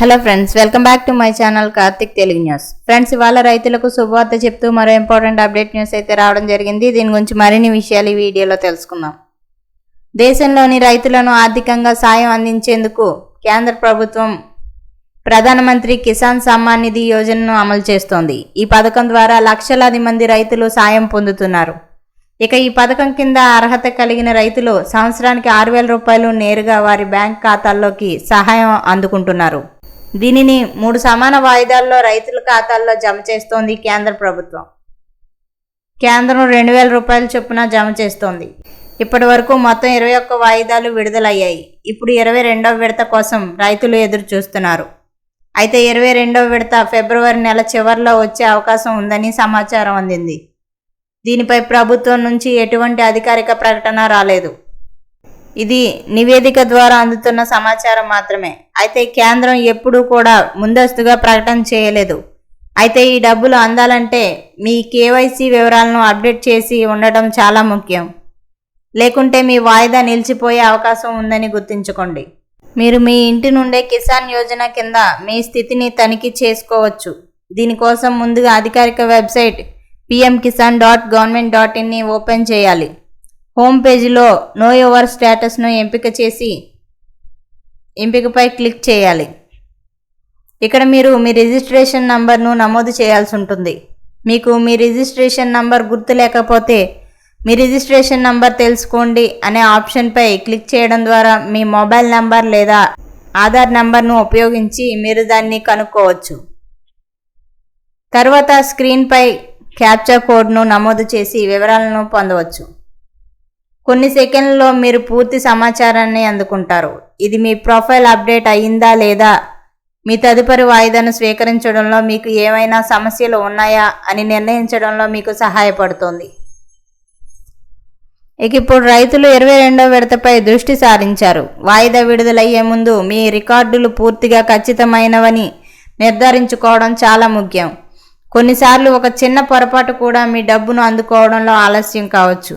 Hello friends welcome back to my channel Karthik Telugu news friends ఇవాళ రైతులకు శుభవార్త చెప్తూ మరో ఇంపార్టెంట్ అప్డేట్ న్యూస్ అయితే రావడం జరిగింది. దీని గురించి మరిన్ని విషయాలు ఈ వీడియోలో తెలుసుకుందాం. దేశంలోని రైతులను ఆర్థికంగా సాయం అందించేందుకు కేంద్ర ప్రభుత్వం ప్రధానమంత్రి కిసాన్ సమ్మాన్ నిధి యోజనను అమలు చేస్తోంది. ఈ పథకం ద్వారా లక్షలాది మంది రైతులు సాయం పొందుతున్నారు. ఇక ఈ పథకం కింద అర్హత కలిగిన రైతులు సంవత్సరానికి ఆరు వేల రూపాయలు నేరుగా వారి బ్యాంక్ ఖాతాల్లోకి సహాయం అందుకుంటున్నారు. దీనిని మూడు సమాన వాయిదాల్లో రైతుల ఖాతాల్లో జమ చేస్తోంది కేంద్ర ప్రభుత్వం. కేంద్రం రెండు వేల రూపాయల చొప్పున జమ చేస్తోంది. ఇప్పటి వరకు మొత్తం ఇరవై ఒక్క వాయిదాలు విడుదలయ్యాయి. ఇప్పుడు ఇరవై రెండవ విడత కోసం రైతులు ఎదురు చూస్తున్నారు. అయితే ఇరవై రెండవ విడత ఫిబ్రవరి నెల చివరిలో వచ్చే అవకాశం ఉందని సమాచారం అందింది. దీనిపై ప్రభుత్వం నుంచి ఎటువంటి అధికారిక ప్రకటన రాలేదు. ఇది నివేదిక ద్వారా అందుతున్న సమాచారం మాత్రమే. అయితే కేంద్రం ఎప్పుడూ కూడా ముందస్తుగా ప్రకటన చేయలేదు. అయితే ఈ డబ్బులు అందాలంటే మీ కేవైసీ వివరాలను అప్డేట్ చేసి ఉండటం చాలా ముఖ్యం. లేకుంటే మీ వాయిదా నిలిచిపోయే అవకాశం ఉందని గుర్తుంచుకోండి. మీరు మీ ఇంటి నుండే కిసాన్ యోజన కింద మీ స్థితిని తనిఖీ చేసుకోవచ్చు. దీనికోసం ముందుగా అధికారిక website PM Kisan dot government dot ఇన్ని ఓపెన్ చేయాలి. హోమ్ పేజీలో నో యువర్ స్టేటస్ను ఎంపిక చేసి ఎంపికపై క్లిక్ చేయాలి. ఇక్కడ మీరు మీ రిజిస్ట్రేషన్ నంబర్ను నమోదు చేయాల్సి ఉంటుంది. మీకు మీ రిజిస్ట్రేషన్ నంబర్ గుర్తు లేకపోతే మీ రిజిస్ట్రేషన్ నంబర్ తెలుసుకోండి అనే ఆప్షన్పై క్లిక్ చేయడం ద్వారా మీ మొబైల్ నంబర్ లేదా ఆధార్ నంబర్ను ఉపయోగించి మీరు దాన్ని కనుక్కోవచ్చు. తర్వాత స్క్రీన్పై క్యాప్చర్ కోడ్ను నమోదు చేసి వివరాలను పొందవచ్చు. కొన్ని సెకండ్లలో మీరు పూర్తి సమాచారాన్ని అందుకుంటారు. ఇది మీ ప్రొఫైల్ అప్డేట్ అయ్యిందా లేదా? మీ తదుపరి వాయిదాను స్వీకరించడంలో మీకు ఏమైనా సమస్యలు ఉన్నాయా అని నిర్ణయించడంలో మీకు సహాయపడుతుంది. ఇక ఇప్పుడు రైతులు ఇరవై రెండో విడతపై దృష్టి సారించారు. వాయిదా విడుదలయ్యే ముందు మీ రికార్డులు పూర్తిగా ఖచ్చితమైనవని నిర్ధారించుకోవడం చాలా ముఖ్యం. కొన్నిసార్లు ఒక చిన్న పొరపాటు కూడా మీ డబ్బును అందుకోవడంలో ఆలస్యం కావచ్చు.